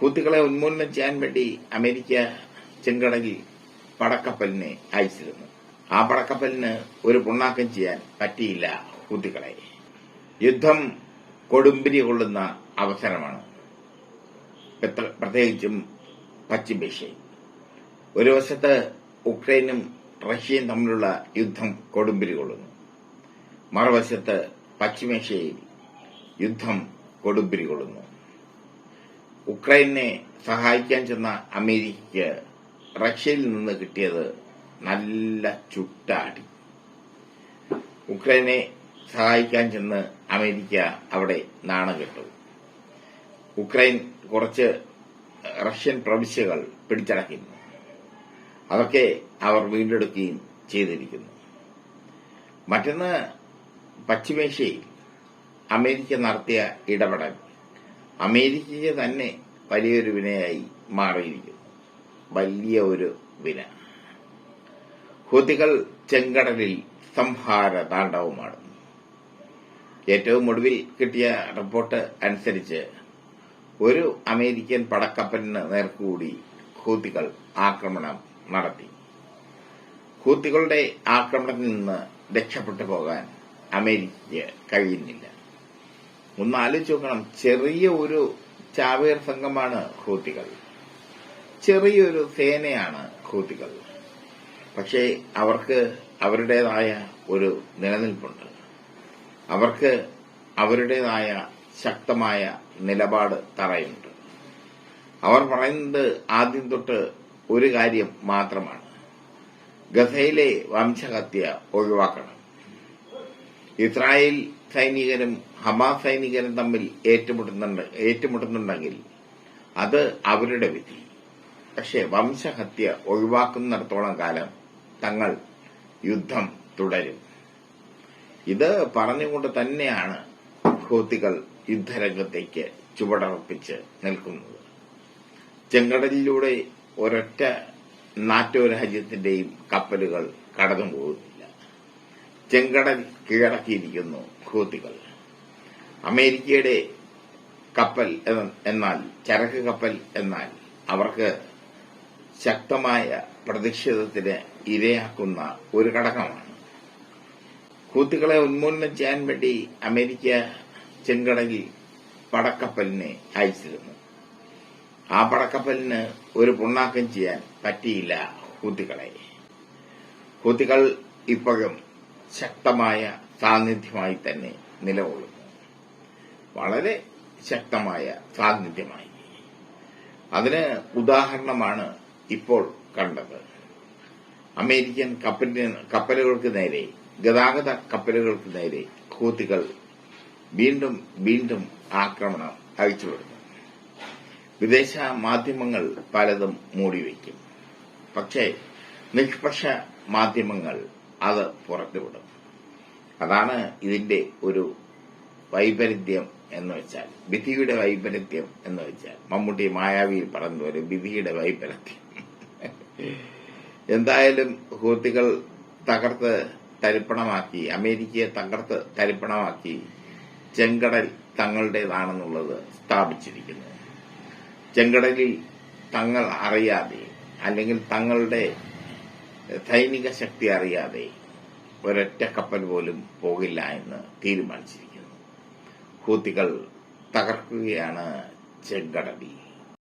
ഹൂത്തികളെ ഉന്മൂലനം ചെയ്യാൻ വേണ്ടി അമേരിക്ക ചെങ്കടലിൽ പടക്കപ്പലിനെ അയച്ചിരുന്നു. ആ പടക്കപ്പലിന് ഒരു പുണ്ണാക്കം ചെയ്യാൻ പറ്റിയില്ല ഹൂത്തികളെ യുദ്ധം കൊടുമ്പിരി കൊള്ളുന്ന അവസരമാണ്. പ്രത്യ- പ്രത്യേകിച്ചും പശ്ചിമേഷ്യയിൽ. ഒരു വശത്ത് ഉക്രൈനും റഷ്യയും തമ്മിലുള്ള യുദ്ധം കൊടുമ്പിരി കൊള്ളുന്നു. മറുവശത്ത് പശ്ചിമേഷ്യയിൽ യുദ്ധം കൊടുമ്പിരി കൊള്ളുന്നു. ഉക്രൈനെ സഹായിക്കാൻ ചെന്ന അമേരിക്കയ്ക്ക് റഷ്യയിൽ നിന്ന് കിട്ടിയത് നല്ല ചുട്ടാടി. ഉക്രൈനെ സഹായിക്കാൻ ചെന്ന് അമേരിക്ക അവിടെ നാണം കെട്ടു. ഉക്രൈൻ കുറച്ച് റഷ്യൻ പ്രവിശ്യകൾ പിടിച്ചടക്കുന്നു അതൊക്കെ അവർ വീണ്ടെടുക്കുകയും ചെയ്തിരിക്കുന്നു. മറ്റൊന്ന് പശ്ചിമേഷ്യയിൽ അമേരിക്ക നടത്തിയ ഇടപെടൽ. അമേരിക്കയ്ക്ക് തന്നെ വലിയൊരു വിനയായി മാറിയിരിക്കുന്നു. വലിയ ഒരു വിന. ഹൂതികൾ ചെങ്കടലിൽ സംഹാര താണ്ഡവുമാണ് ഏറ്റവും ഒടുവിൽ കിട്ടിയ റിപ്പോർട്ട് അനുസരിച്ച് ഒരു അമേരിക്കൻ പടക്കപ്പലിന് നേർക്കുകൂടി ഹൂത്തികൾ ആക്രമണം നടത്തി. ഹൂത്തികളുടെ ആക്രമണത്തിൽ നിന്ന് രക്ഷപ്പെട്ടു പോകാൻ അമേരിക്കയ്ക്ക് കഴിയുന്നില്ല. ഒന്ന് ആലോചിച്ച് നോക്കണം. ചെറിയ ഒരു ചാവേർ സംഘമാണ് ഹൂത്തികൾ. ചെറിയൊരു സേനയാണ് ഹൂത്തികൾ. പക്ഷേ അവർക്ക് അവരുടേതായ ഒരു നിലനിൽപ്പുണ്ട്. അവർക്ക് അവരുടേതായ ശക്തമായ നിലപാട് തറയുണ്ട്. അവർ പറയുന്നത് ആദ്യം തൊട്ട് ഒരു കാര്യം മാത്രമാണ്. ഗസയിലെ വംശഹത്യ ഒഴിവാക്കണം. ഇസ്രായേൽ സൈനികരും ഹമാ സൈനികരും തമ്മിൽ ഏറ്റുമുട്ടുന്നുണ്ട് ഏറ്റുമുട്ടുന്നുണ്ടെങ്കിൽ അത് അവരുടെ വിധി. പക്ഷെ വംശഹത്യ ഒഴിവാക്കുന്നിടത്തോളം കാലം തങ്ങൾ യുദ്ധം തുടരും. ഇത് പറഞ്ഞുകൊണ്ട് തന്നെയാണ് ഹൂത്തികൾ യുദ്ധരംഗത്തേക്ക് ചുവടറപ്പിച്ച് നിൽക്കുന്നത്. ചെങ്കടലിലൂടെ ഒരൊറ്റ നാറ്റോ രാജ്യത്തിന്റെയും കപ്പലുകൾ കടന്നു പോകുന്നില്ല ചെങ്കടൽ കീഴടക്കിയിരിക്കുന്നു ഹൂത്തികൾ അമേരിക്കയുടെ കപ്പൽ എന്നാൽ ചരക്ക് കപ്പൽ എന്നാൽ അവർക്ക് ശക്തമായ പ്രതിഷേധത്തിന് ഇരയാക്കുന്ന ഒരു ഘടകമാണ്. ഹൂത്തികളെ ഉന്മൂലനം ചെയ്യാൻ വേണ്ടി അമേരിക്ക ചെങ്കടലിൽ പടക്കപ്പലിനെ അയച്ചിരുന്നു. ആ പടക്കപ്പലിന് ഒരു പുണ്ണാക്കം ചെയ്യാൻ പറ്റിയില്ല ഹൂത്തികളെ ഹൂത്തികൾ ഇപ്പോഴും ശക്തമായ സാന്നിധ്യമായി തന്നെ നിലകൊള്ളുന്നു. വളരെ ശക്തമായ സാന്നിധ്യമായി. അതിന് ഉദാഹരണമാണ് ഇപ്പോൾ കണ്ടത്. അമേരിക്കൻ കപ്പലിന് കപ്പലുകൾക്ക് നേരെ ഗതാഗത കപ്പലുകൾക്ക് നേരെ ഹൂത്തികൾ വീണ്ടും വീണ്ടും ആക്രമണം അയച്ചുവിടുന്നു വിദേശ മാധ്യമങ്ങൾ പലതും മൂടിവെക്കും. പക്ഷേ നിഷ്പക്ഷ മാധ്യമങ്ങൾ അത് പുറത്തുവിടും അതാണ് ഇതിന്റെ ഒരു വൈപരീത്യം എന്ന് വെച്ചാൽ വിധിയുടെ വൈപരീത്യം എന്ന് വെച്ചാൽ. മമ്മൂട്ടി മായാവിയിൽ പറഞ്ഞു വരും വിധിയുടെ വൈപരീത്യം. എന്തായാലും ഹൂത്തികൾ തകർത്ത് തരിപ്പണമാക്കി അമേരിക്കയെ തകർത്ത് തരിപ്പണമാക്കി ചെങ്കടൽ തങ്ങളുടേതാണെന്നുള്ളത് സ്ഥാപിച്ചിരിക്കുന്നു. ചെങ്കടലിൽ തങ്ങൾ അറിയാതെ അല്ലെങ്കിൽ തങ്ങളുടെ സൈനിക ശക്തി അറിയാതെ ഒരൊറ്റ കപ്പൽ പോലും പോകില്ല എന്ന് തീരുമാനിച്ചിരിക്കുന്നു. ഹൂത്തികൾ തകർക്കുകയാണ് ചെങ്കടലിൽ.